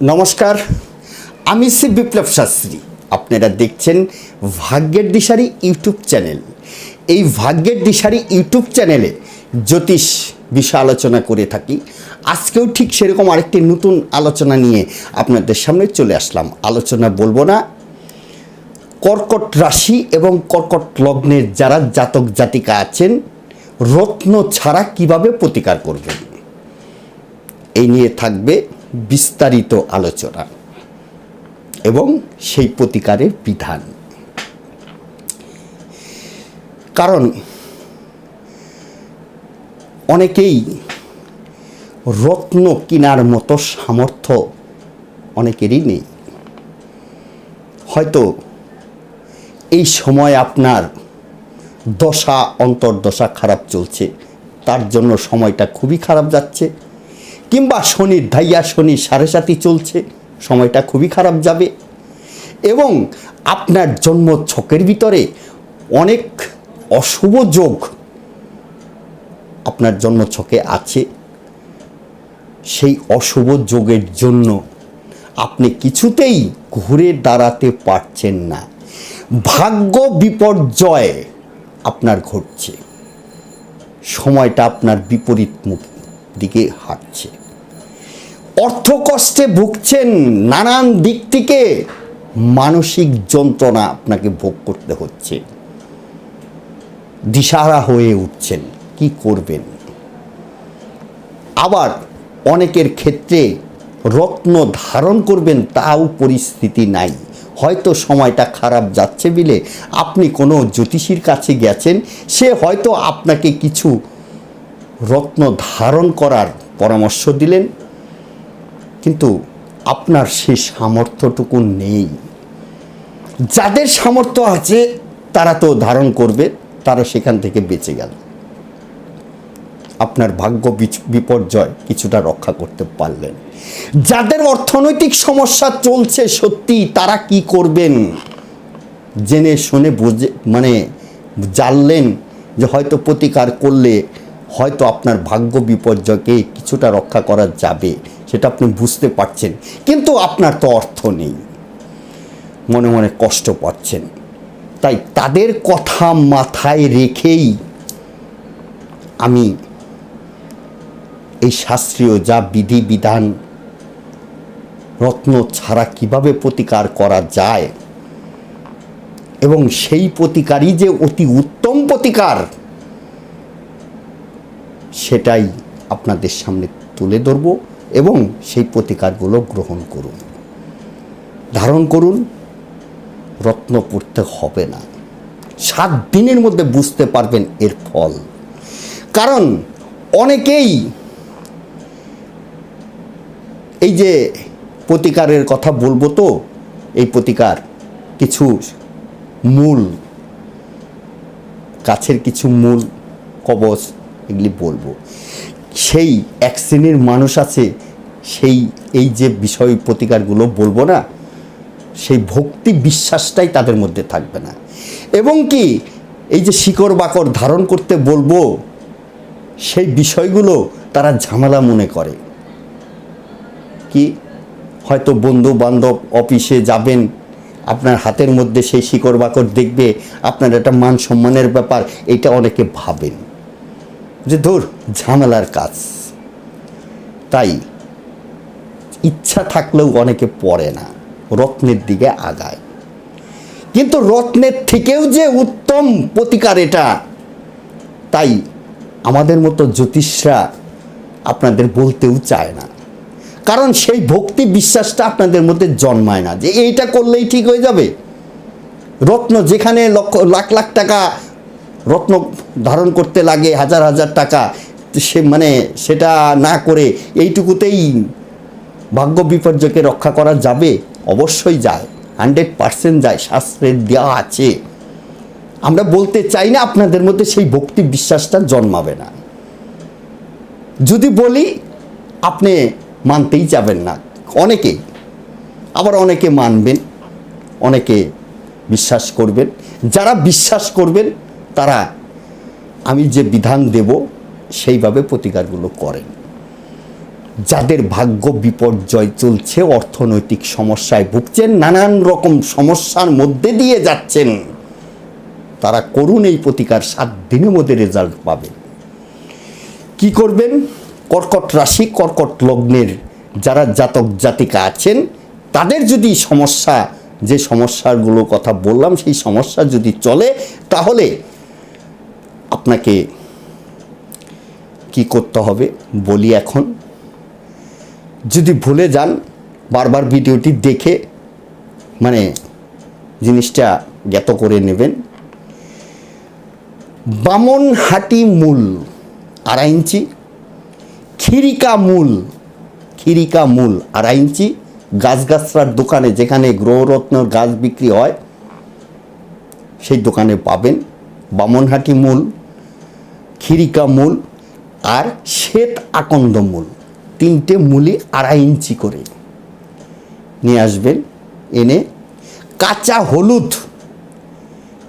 নমস্কার, আমি শ্রী বিপ্লব শাস্ত্রী। আপনারা দেখছেন ভাগ্যের দিশারি ইউটিউব চ্যানেল। এই ভাগ্যের দিশারি ইউটিউব চ্যানেলে জ্যোতিষ বিষয় আলোচনা করে থাকি। আজকেও ঠিক সেরকম আরেকটি নতুন আলোচনা নিয়ে আপনাদের সামনে চলে আসলাম। আলোচনা বলব না, কর্কট রাশি এবং কর্কট লগ্নের যারা জাতক জাতিকা আছেন, রত্ন ছাড়া কীভাবে প্রতিকার করবেন? এই নিয়ে থাকবে বিস্তারিত আলোচনা এবং সেই প্রতিকারের বিধান। কারণ অনেকেই রত্ন কেনার মতো সামর্থ্য অনেকেরই নেই। হয়তো এই সময় আপনার দশা, অন্তর্দশা খারাপ চলছে, তার জন্য সময়টা খুবই খারাপ যাচ্ছে। কিংবা শনির ধাইয়া শনি সাড়ে সাথী চলছে, সময়টা খুবই খারাপ যাবে। এবং আপনার জন্ম ছকের ভিতরে অনেক অশুভ যোগ আপনার জন্ম ছকে আছে। সেই অশুভ যোগের জন্য আপনি কিছুতেই ঘুরে দাঁড়াতে পারছেন না। ভাগ্য বিপর্যয় আপনার ঘটছে। সময়টা আপনার বিপরীত মুখ। দিকে হাঁটছে। অর্থকষ্টে ভুগছেন নানান দিক থেকে মানসিক যন্ত্রণা আপনাকে ভোগ করতে হচ্ছে। দিশারা হয়ে উঠছেন, কি করবেন? আবার অনেকের ক্ষেত্রে রত্ন ধারণ করবেন, তাও পরিস্থিতি নাই। হয়তো সময়টা খারাপ যাচ্ছে বিলে আপনি কোনো জ্যোতিষীর কাছে গেছেন, সে হয়তো আপনাকে কিছু রত্ন ধারণ করার পরামর্শ দিলেন, কিন্তু আপনার সে সামর্থ্যটুকু নেই। যাদের সামর্থ্য আছে, তারা তো ধারণ করবে, তারা সেখান থেকে বেঁচে গেল। আপনার ভাগ্য বিপর্যয় কিছুটা রক্ষা করতে পারলেন। যাদের অর্থনৈতিক সমস্যা চলছে সত্যি, তারা কি করবেন? জেনে শুনে বুঝে মানে জানলেন যে হয়তো প্রতিকার করলে হয়তো আপনার ভাগ্য বিপর্যয়কে কিছুটা রক্ষা করা যাবে, সেটা আপনি বুঝতে পারছেন। কিন্তু আপনার তো অর্থ নেই। মনে মনে কষ্ট পাচ্ছেন। তাই তাদের কথা মাথায় রেখেই আমি এই শাস্ত্রীয় যা বিধি বিধান রত্ন ছাড়া কীভাবে প্রতিকার করা যায়, এবং সেই প্রতিকারই যে অতি উত্তম প্রতিকার সেটাই আপনাদের সামনে তুলে ধরব এবং সেই প্রতিকারগুলো গ্রহণ করুন। ধারণ করুন, রত্ন পড়তে হবে না। সাত দিনের মধ্যে বুঝতে পারবেন এর ফল। কারণ অনেকেই এই যে প্রতিকারের কথা বলব তো, এই প্রতিকার কিছু মূল, গাছের কিছু মূল, কবচ এগুলি বলব। সেই এক শ্রেণির মানুষ আছে, সেই এই যে বিষয় প্রতিকারগুলো বলব না, সেই ভক্তি বিশ্বাসটাই তাদের মধ্যে থাকবে না। এবং কি, এই যে শিকড় বাকড় ধারণ করতে বলব, সেই বিষয়গুলো তারা ঝামেলা মনে করে। কি? হয়তো বন্ধু বান্ধব অফিসে যাবেন, আপনার হাতের মধ্যে সেই শিকড় বাকড় দেখবে, আপনার একটা মান সম্মানের ব্যাপার, এটা অনেকে ভাবেন। যে ধর, ঝামেলার কাজ। তাই ইচ্ছা থাকলেও অনেকে পড়ে না, রত্নের দিকে আগায়। কিন্তু রত্নের থেকেও যে উত্তম প্রতিকার এটা, তাই আমাদের মতো জ্যোতিষরা আপনাদের বলতেও চায় না। কারণ সেই ভক্তি বিশ্বাসটা আপনাদের মধ্যে জন্মায় না, যে এইটা করলেই ঠিক হয়ে যাবে। রত্ন যেখানে লক্ষ, লাখ লাখ টাকা রত্ন ধারণ করতে লাগে হাজার হাজার টাকা, সে মানে সেটা না করে এইটুকুতেই ভাগ্য বিপর্যয়কে রক্ষা করা যাবে? অবশ্যই যায়, হান্ড্রেড পার্সেন্ট যায় শাস্ত্রের দেওয়া আছে। আমরা বলতে চাই না আপনাদের মধ্যে সেই ভক্তি বিশ্বাসটা জন্মাবে না। যদি বলি, আপনি মানতেই যাবেন না। অনেকেই আবার অনেকে মানবেন, অনেকে বিশ্বাস করবেন। যারা বিশ্বাস করবেন তারা, আমি যে বিধান দেব, সেইভাবে প্রতিকারগুলো করেন। যাদের ভাগ্য বিপর্যয় চলছে, অর্থনৈতিক সমস্যায় ভুগছেন, নানান রকম সমস্যার মধ্যে দিয়ে যাচ্ছেন, তারা করুন এই প্রতিকার সাত দিনের মধ্যে রেজাল্ট পাবে কি করবেন? কর্কট রাশি, কর্কট লগ্নের যারা জাতক জাতিকা আছেন, তাদের যদি সমস্যা, যে সমস্যাগুলো কথা বললাম, সেই সমস্যা যদি চলে, তাহলে আপনাকে কি করতে হবে বলি এখন। যদি ভুলে যান, বারবার ভিডিওটি দেখে মানে জিনিসটা জ্ঞাত করে নেবেন। বামনহাটি মূল আড়াই ইঞ্চি, খিরিকা মূল খিরিকা মূল আড়াই ইঞ্চি গাছগাছরার দোকানে যেখানে গ্রহরত্নর গাছ বিক্রি হয়, সেই দোকানে পাবেন। বামনহাটি মূল খিরিকা মূল আর শ্বেত আকন্দ মূল। তিনটে মূলই আড়াই ইঞ্চি করে। নিয়ে আসবেন, এনে কাঁচা হলুদ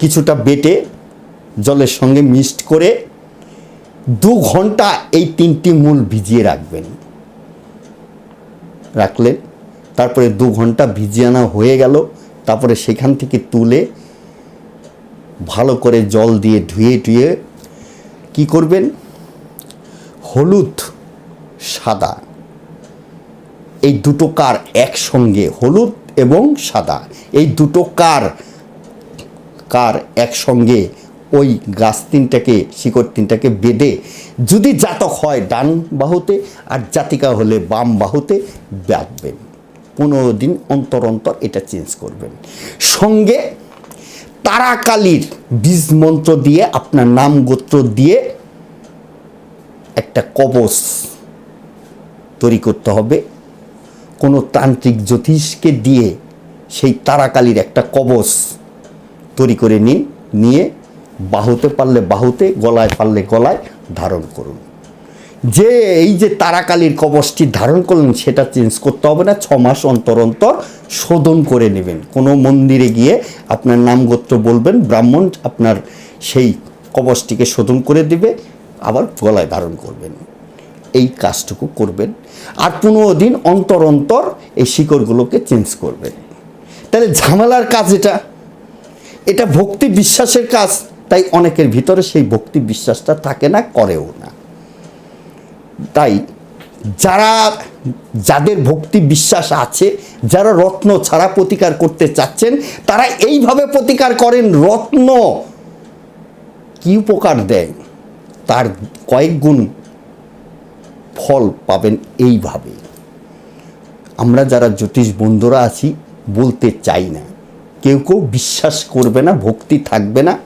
কিছুটা বেটে জলের সঙ্গে মিক্সড করে দু ঘণ্টা এই তিনটি মূল ভিজিয়ে রাখবেন। রাখলেন তারপরে দু ঘণ্টা ভিজিয়ে আনা হয়ে গেল। তারপরে সেখান থেকে তুলে ভালো করে জল দিয়ে ধুয়ে টুয়ে কি করবেন? হলুদ, সাদা। এই দুটো কার একসঙ্গে, হলুদ এবং সাদা। এই দুটো কার কার একসঙ্গে ওই গাছ তিনটাকে, শিকড় তিনটাকে বেঁধে, যদি জাতক হয় ডান বাহুতে আর জাতিকা হলে বাম বাহুতে বাঁধবেন। পনেরো দিন অন্তর অন্তর এটা চেঞ্জ করবেন। সঙ্গে তারাকালির বীজ মন্ত্র দিয়ে, আপনার নাম গোত্র দিয়ে একটা কবচ তৈরি করতে হবে। কোনো তান্ত্রিক জ্যোতিষকে দিয়ে সেই তারাকালির একটা কবচ তৈরি করে নিন নিয়ে বাহুতে পারলে বাহুতে, গলায় পারলে গলায় ধারণ করুন। যে এই যে তারাকালির কবচটি ধারণ করলেন, সেটা চেঞ্জ করতে হবে না, ছ মাস অন্তর অন্তর শোধন করে নেবেন। কোনো মন্দিরে গিয়ে আপনার নাম গোত্র বলবেন, ব্রাহ্মণ আপনার সেই কবচটিকে শোধন করে দিবে, আবার গলায় ধারণ করবেন। এই কাজটুকু করবেন। আর পনেরো দিন অন্তর অন্তর এই শিকড়গুলোকে চেঞ্জ করবেন। তাহলে ঝামেলার কাজ এটা। এটা ভক্তি বিশ্বাসের কাজ, তাই অনেকের ভিতরে সেই ভক্তি বিশ্বাসটা থাকে না, করেও না। তাই যারা, যাদের ভক্তি বিশ্বাস আছে, যারা রত্ন ছাড়া প্রতিকার করতে চাচ্ছেন, তারা এইভাবে প্রতিকার করেন, রত্ন কি উপকার দেয়? তার কয়েক গুণ ফল পাবেন এইভাবে। আমরা যারা জ্যোতিষ বন্ধুরা আছি, বলতে চাই না। কেউ কেউ বিশ্বাস করবে না, ভক্তি থাকবে না।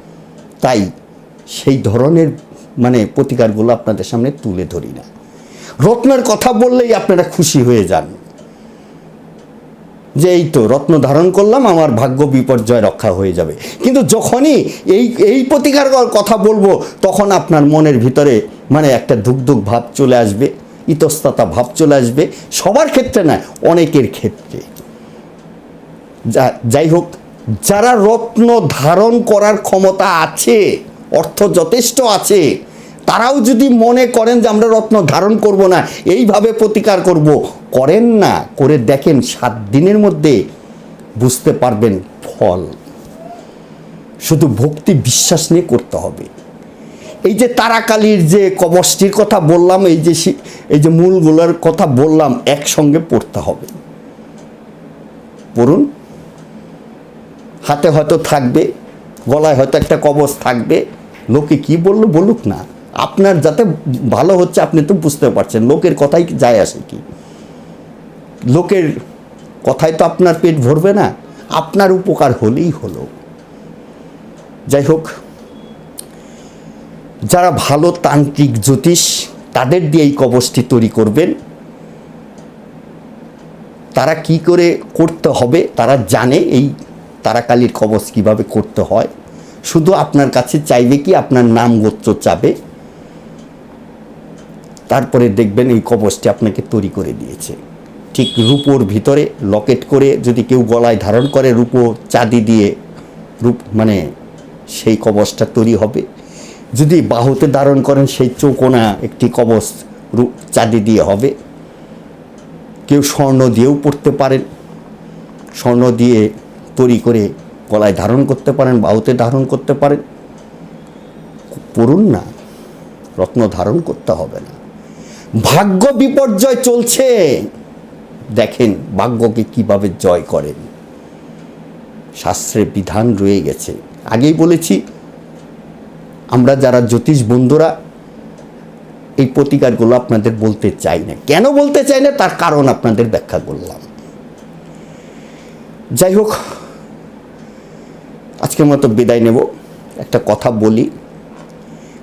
তাই সেই ধরনের মানে প্রতিকারগুলো আপনাদের সামনে তুলে ধরি না। রত্নের কথা বললেই আপনারা খুশি হয়ে যান। যে এই তো রত্ন ধারণ করলাম, আমার ভাগ্য বিপর্যয় রক্ষা হয়ে যাবে। কিন্তু যখনই এই এই প্রতিকার কথা বলব, তখন আপনার মনের ভিতরে মানে একটা ধুকধুক ভাব চলে আসবে, ইতস্ততা ভাব চলে আসবে। সবার ক্ষেত্রে না, অনেকের ক্ষেত্রে। যা- যাই হোক, যারা রত্ন ধারণ করার ক্ষমতা আছে, অর্থ যথেষ্ট আছে তারাও যদি মনে করেন যে আমরা রত্ন ধারণ করব না, এইভাবে প্রতিকার করব, করেন না, করে দেখেন সাত দিনের মধ্যে বুঝতে পারবেন ফল। শুধু ভক্তি বিশ্বাস নিয়ে করতে হবে। এই যে তারাকালির যে কবচটির কথা বললাম, এই যে এই যে মূলগুলোর কথা বললাম, একসঙ্গে পড়তে হবে। পড়ুন। হাতে হয়তো থাকবে, গলায় হয়তো একটা কবচ থাকবে, লোকে কি বলল বলুক না। আপনার যাতে ভালো হচ্ছে, আপনি তো বুঝতে পারছেন, লোকের কথাই যায় আসে কি? লোকের কথায় তো আপনার পেট ভরবে না, আপনার উপকার হলেই হলো। যাই হোক, যারা ভালো তান্ত্রিক জ্যোতিষ, তাদের দিয়ে এই কবচটি তৈরি করবেন। তারা কি করে করতে হবে, তারা জানে এই তারাকালির কবচ কীভাবে করতে হয়। শুধু আপনার কাছে চাইবে কি, আপনার নাম গোত্র চাবে। তারপরে দেখবেন এই কবচটি আপনাকে তৈরি করে দিয়েছে। ঠিক রূপোর ভিতরে লকেট করে যদি কেউ গলায় ধারণ করে, রূপো চাঁদি দিয়ে, রূপ মানে সেই কবচটা তৈরি হবে। যদি বাহুতে ধারণ করেন, সেই চৌকোনা একটি কবচ রূপ চাঁদি দিয়ে হবে। কেউ স্বর্ণ দিয়েও পড়তে পারেন। স্বর্ণ দিয়ে তৈরি করে গলায় ধারণ করতে পারেন, বাহুতে ধারণ করতে পারেন। পড়ুন না, রত্ন ধারণ করতে হবে না। ভাগ্য বিপর্যয় চলছে। দেখেন ভাগ্যকে কীভাবে জয় করেন। শাস্ত্রে বিধান রয়ে গেছে। আগেই বলেছি, আমরা যারা জ্যোতিষ বন্ধুরা, এই প্রতিকারগুলো আপনাদের বলতে চাই না। কেন বলতে চাই না? তার কারণ আপনাদের ব্যাখ্যা করলাম। যাই হোক, আজকের মতো বিদায় নেব। একটা কথা বলি